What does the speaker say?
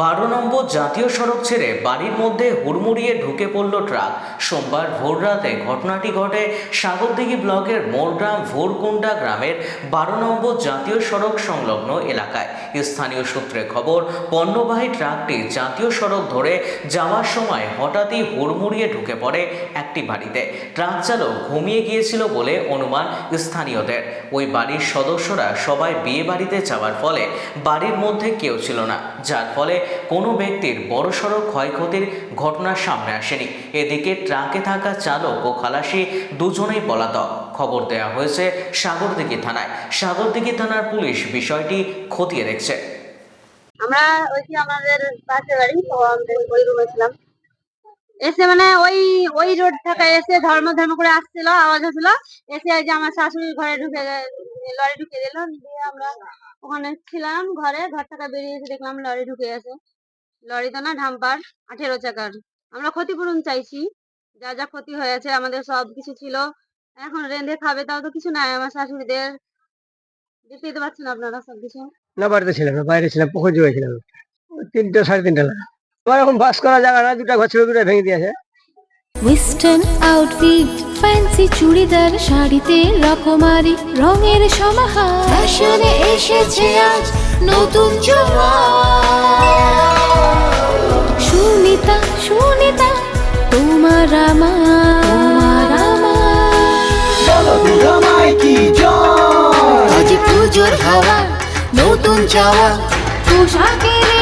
বারো নম্বর জাতীয় সড়ক ছেড়ে বাড়ির মধ্যে হুড়মুড়িয়ে ঢুকে পড়ল ট্রাক। সোমবার ভোররাতে ঘটনাটি ঘটে সাগরদিঘি ব্লকের মোরগ্রাম ভোরকুন্ডা গ্রামের বারো নম্বর জাতীয় সড়ক সংলগ্ন এলাকায়। স্থানীয় সূত্রে খবর, পণ্যবাহী ট্রাকটি জাতীয় সড়ক ধরে যাওয়ার সময় হঠাৎই হুড়মুড়িয়ে ঢুকে পড়ে একটি বাড়িতে। ট্রাক চালক ঘুমিয়ে গিয়েছিল বলে অনুমান স্থানীয়দের। ওই বাড়ির সদস্যরা সবাই বিয়ে বাড়িতে যাওয়ার ফলে বাড়ির মধ্যে কেউ ছিল না, যার ফলে কোনো ব্যক্তির বড়সড় ক্ষয়ক্ষতির ঘটনা সামনে আসেনি। এদিকে ট্রাকে থাকা চালক ও খালাসি দুজনেই পলাতক। খবর দেয়া হয়েছে সাগরদিঘি থানায়। সাগরদিঘি থানার পুলিশ বিষয়টি খতিয়ে দেখছে। আমরা ওই যে আমাদের পাশের বাড়ি ওই রুমে ছিলাম। এসে মানে ওই ওই রোড থেকে এসে ধর্ম ধর্ম করে আসছিল, আওয়াজ হচ্ছিল। এসে যে আমার শাশুড়ি ঘরে ঢুকে লরি ঢুকে দিল দিয়ে আমরা ওখানে ছিলাম ঘরে, ঘর থেকে বেরিয়ে এসে দেখলাম লরি ঢুকে গেছে। লরি তো না ডাম্পার আঠেরো চাকার। আমরা ক্ষতিপূরণ চাইছি, যা যা ক্ষতি হয়েছে, আমাদের সব কিছু ছিল। এখন রেঁধে খাবে তাও তো কিছু নাই, আমার শাশুড়িদের দেখতেই তো পাচ্ছেন আপনারা সবকিছু না, বাড়িতে ছিলাম না, বাইরে ছিলাম, পুকুর জুড়ে ছিলাম। তিনটে, সাড়ে তিনটে লাগা আমার এখন বাস করা জায়গা না, দুটা ঘর ছিল দুটা ভেঙে দিয়েছে। ওয়েস্টার্ন আউটফিট ফ্যান্সি চুড়িদার, শাড়িতে রকমারি, রঙের সমাহার। ফ্যাশনে এসেছে আজ নতুন সুনিতা সুনিতা, তোমার আমার আমার। আজ পুজোর হাওয়া, নতুন চাওয়া, পোশাকের